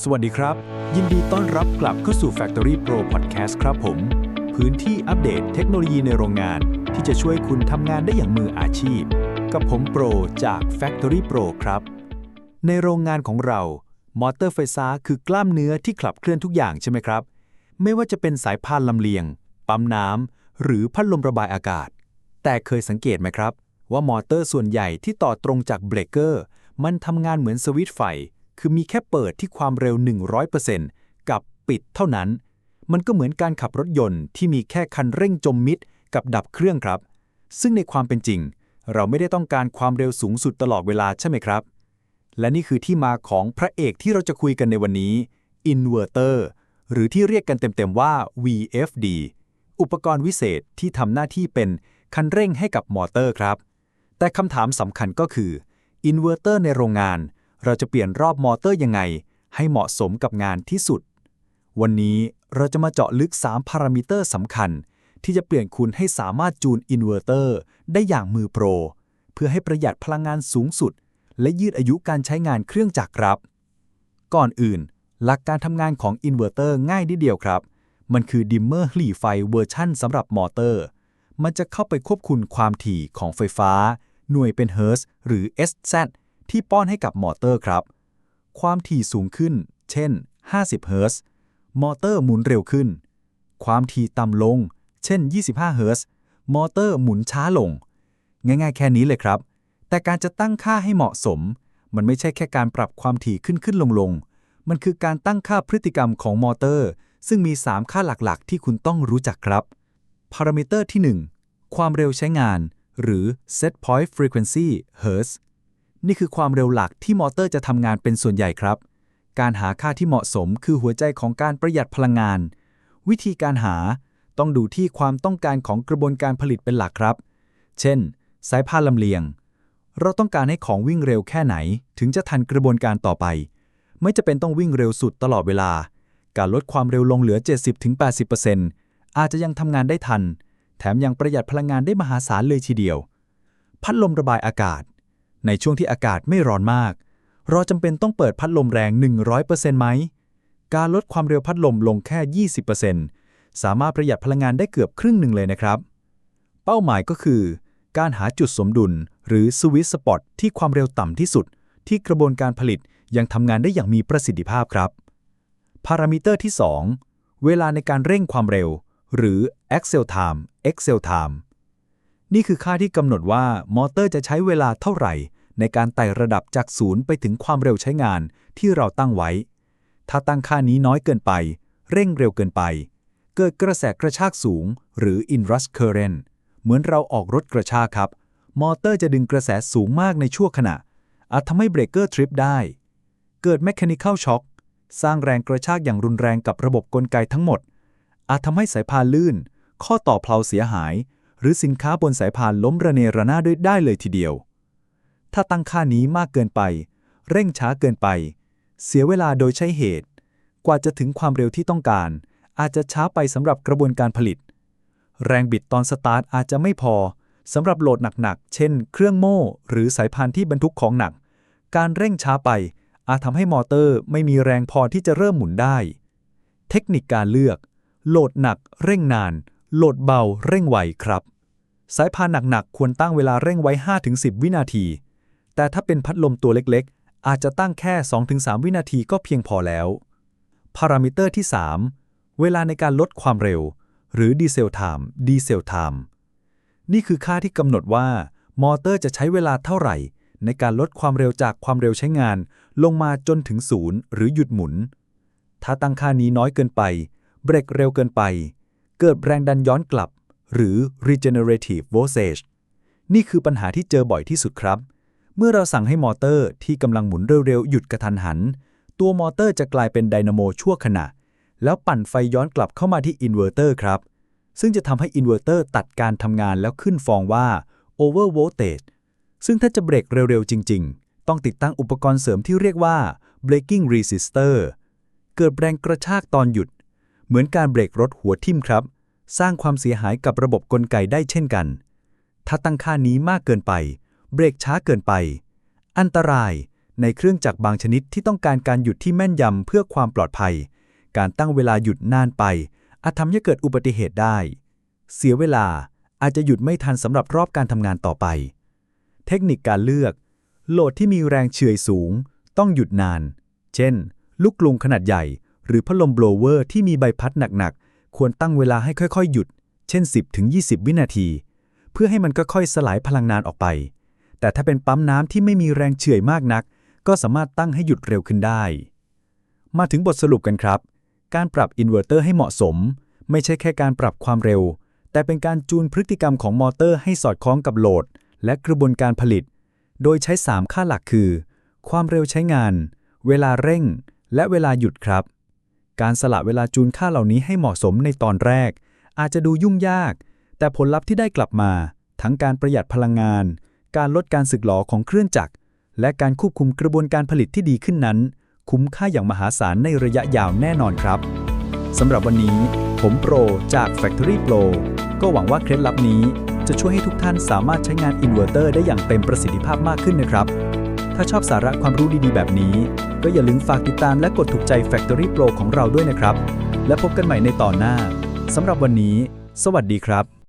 สวัสดีครับ ยินดีต้อนรับกลับเข้าสู่ Factory Pro Podcast ครับผม พื้นที่อัปเดตเทคโนโลยีในโรงงาน ที่จะช่วยคุณทำงานได้อย่างมืออาชีพ กับผมโปรจาก Factory Pro ครับ ในโรงงานของเรา มอเตอร์ไฟฟ้าคือกล้ามเนื้อที่ขับเคลื่อนทุกอย่างใช่ไหมครับ ไม่ว่าจะเป็นสายพานลำเลียง ปั๊มน้ำหรือพัดลมระบายอากาศ แต่เคยสังเกตไหมครับ ว่ามอเตอร์ส่วนใหญ่ที่ต่อตรงจากเบรกเกอร์มันทำงานเหมือนสวิตช์ไฟ คือมีแค่เปิดที่ความเร็ว 100%กับปิดเท่านั้น มันก็เหมือนการขับรถยนต์ที่มีแค่คันเร่งจมมิดกับดับเครื่องครับ ซึ่งในความเป็นจริง เราไม่ได้ต้องการความเร็วสูงสุดตลอดเวลาใช่ไหมครับ และนี่คือที่มาของพระเอกที่เราจะคุยกันในวันนี้ Inverter หรือที่เรียกกันเต็มๆว่า VFD อุปกรณ์วิเศษที่ทำหน้าที่เป็นคันเร่งให้กับมอเตอร์ครับ แต่คำถามสำคัญก็คืออินเวอร์เตอร์ในโรงงาน เราจะเปลี่ยนรอบมอเตอร์ยังไง ให้เหมาะสมกับงานที่สุด วันนี้เราจะมาเจาะลึก 3 พารามิเตอร์สำคัญ ที่จะเปลี่ยนคุณให้สามารถจูนอินเวอร์เตอร์ได้อย่างมือโปร เพื่อให้ประหยัดพลังงานสูงสุด และยืดอายุการใช้งานเครื่องจักรครับ ก่อนอื่น หลักการทำงานของอินเวอร์เตอร์ง่ายนิดเดียวครับ มันคือดิมเมอร์หลีไฟเวอร์ชั่นสำหรับมอเตอร์ มันจะเข้าไปควบคุมความถี่ของไฟฟ้า หน่วยเป็นเฮิร์ตซ์หรือ SZ ที่ป้อนให้กับมอเตอร์ครับ ความถี่สูงขึ้น เช่น 50 เฮิร์ตซ์มอเตอร์หมุนเร็วขึ้น ความถี่ต่ำลง เช่น 25 เฮิร์ตซ์มอเตอร์หมุนช้าลง ง่ายๆ แค่นี้เลยครับ แต่การจะตั้งค่าให้เหมาะสม มันไม่ใช่แค่การปรับความถี่ขึ้นขึ้นลงลงมันคือการตั้งค่าพฤติกรรมของมอเตอร์ ซึ่งมี 3 ค่าหลักๆ ที่คุณต้องรู้จักครับ พารามิเตอร์ที่ 1 ความเร็วใช้งาน หรือ set point frequency Hertz นี่คือความเร็วหลักที่มอเตอร์จะทำงานเป็นส่วนใหญ่ครับ การหาค่าที่เหมาะสมคือหัวใจของการประหยัดพลังงาน วิธีการหาต้องดูที่ความต้องการของกระบวนการผลิตเป็นหลักครับ เช่น สายพานลำเลียง เราต้องการให้ของวิ่งเร็วแค่ไหน ถึงจะทันกระบวนการต่อไป ไม่จะเป็นต้องวิ่งเร็วสุดตลอดเวลา การลดความเร็วลงเหลือ 70-80%อาจจะยังทำงานได้ทัน แถมยังประหยัดพลังงานได้มหาศาลเลยทีเดียว พัดลมระบายอากาศ ในช่วงที่อากาศไม่ร้อนมาก เราจำเป็นต้องเปิดพัดลมแรง 100%ไหม การลดความเร็วพัดลมลงแค่ 20%สามารถประหยัดพลังงานได้เกือบครึ่งหนึ่งเลยนะครับ เป้าหมายก็คือ การหาจุดสมดุลหรือสวิตสปอตที่ความเร็วต่ำที่สุด ที่กระบวนการผลิตยังทำงานได้อย่างมีประสิทธิภาพครับ พารามิเตอร์ที่ 2 เวลาในการเร่งความเร็ว หรือ Axle Time Excel Time นี่คือค่าที่กำหนดว่ามอเตอร์จะใช้เวลาเท่าไหร่ ในการไต่ระดับจากศูนย์ไปถึงความเร็วใช้งานที่เราตั้งไว้ ถ้าตั้งค่านี้น้อยเกินไป เร่งเร็วเกินไป เกิดกระแสกระชากสูง หรือ inrush current เหมือนเราออกรถกระชากครับ มอเตอร์จะดึงกระแสสูงมากในชั่วขณะ อาจทำให้เบรกเกอร์ทริปได้ เกิด mechanical shock สร้างแรงกระชากอย่างรุนแรงกับระบบกลไกทั้งหมด อาจทำให้สายพานลื่น ข้อต่อเพลาเสียหาย หรือสินค้าบนสายพานล้มระเนระนาดด้วยได้เลยทีเดียว ถ้าตั้งค่านี้มากเกินไป เร่งช้าเกินไป เสียเวลาโดยใช้เหตุ กว่าจะถึงความเร็วที่ต้องการ อาจจะช้าไปสำหรับกระบวนการผลิต แรงบิดตอนสตาร์ทอาจจะไม่พอสำหรับโหลดหนักๆ เช่น เครื่องโม่ หรือสายพานที่บรรทุกของหนัก การเร่งช้าไป อาจทำให้มอเตอร์ไม่มีแรงพอที่จะเริ่มหมุนได้ เทคนิคการเลือก โหลดหนัก เร่งนาน โหลดเบา เร่งไวครับ สายพานหนักๆ ควรตั้งเวลาเร่งไว้ 5-10 วินาที แต่ถ้าเป็นพัดลมตัวเล็กๆ อาจจะตั้งแค่ 2-3 วินาทีก็เพียงพอแล้ว พารามิเตอร์ที่ 3 เวลาในการลดความเร็ว หรือดีเซลไทม์ดีเซลไทม์นี่คือค่าที่กำหนดว่า มอเตอร์จะใช้เวลาเท่าไหร่ ในการลดความเร็วจากความเร็วใช้งาน ลงมาจนถึงศูนย์หรือหยุดหมุน ถ้าตั้งค่านี้น้อยเกินไป เบรกเร็วเกินไป เกิดแรงดันย้อนกลับ หรือ regenerative voltage นี่คือปัญหาที่เจอบ่อยที่สุดครับ เมื่อเราสั่งให้มอเตอร์ที่กำลังหมุนเร็วๆ หยุดกระทันหัน ตัวมอเตอร์จะกลายเป็นไดนาโมชั่วขณะ แล้วปั่นไฟย้อนกลับเข้ามาที่อินเวอร์เตอร์ครับ ซึ่งจะทำให้อินเวอร์เตอร์ตัดการทำงานแล้วขึ้นฟองว่า over voltage ซึ่งถ้าจะเบรกเร็วๆ จริง ๆ ต้องติดตั้งอุปกรณ์เสริมที่เรียกว่า braking resistor เกิดแรงกระชากตอนหยุด เหมือนการเบรกรถหัวทิ่มครับ สร้างความเสียหายกับระบบกลไกได้เช่นกัน ถ้าตั้งค่านี้มากเกินไป เบรกช้าเกินไป อันตรายในเครื่องจักรบางชนิดที่ต้องการการหยุดที่แม่นยำเพื่อความปลอดภัย การตั้งเวลาหยุดนานไป อาจทำให้เกิดอุบัติเหตุได้ เสียเวลาอาจจะหยุดไม่ทันสำหรับรอบการทำงานต่อไป เทคนิคการเลือก โหลดที่มีแรงเฉื่อยสูง ต้องหยุดนาน เช่น ลูกกลุงขนาดใหญ่ หรือพัดลมโบลเวอร์ที่มีใบพัดหนักๆ ควรตั้งเวลาให้ค่อยๆ หยุด เช่น 10-20 วินาที เพื่อให้มันค่อยๆ สลายพลังงานออกไป แต่ถ้าเป็นปั๊มน้ำที่ไม่มีแรงเฉื่อยมากนัก ก็สามารถตั้งให้หยุดเร็วขึ้นได้ มาถึงบทสรุปกันครับ การปรับอินเวอร์เตอร์ให้เหมาะสม ไม่ใช่แค่การปรับความเร็ว แต่เป็นการจูนพฤติกรรมของมอเตอร์ให้สอดคล้องกับโหลด และกระบวนการผลิต โดยใช้ 3 ค่าหลักคือ ความเร็วใช้งาน เวลาเร่ง และเวลาหยุดครับ การสละเวลาจูนค่าเหล่านี้ให้เหมาะสมในตอนแรก อาจจะดูยุ่งยาก แต่ผลลัพธ์ที่ได้กลับมา ทั้งการประหยัดพลังงาน การลดการสึกหรอของเครื่องจักร และการควบคุมกระบวนการผลิตที่ดีขึ้นนั้น คุ้มค่าอย่างมหาศาลในระยะยาวแน่นอนครับสำหรับวันนี้ ผมโปรจาก Factory Pro ก็หวังว่าเคล็ดลับนี้จะช่วยให้ทุกท่านสามารถใช้งานอินเวอร์เตอร์ได้อย่างเต็มประสิทธิภาพมากขึ้นนะครับ ถ้าชอบสาระความรู้ดีๆ แบบนี้ ก็อย่าลืมฝากติดตามและกดถูกใจ Factory Pro ของเราด้วยนะครับ และพบกันใหม่ในตอนหน้าสำหรับวันนี้ สวัสดีครับ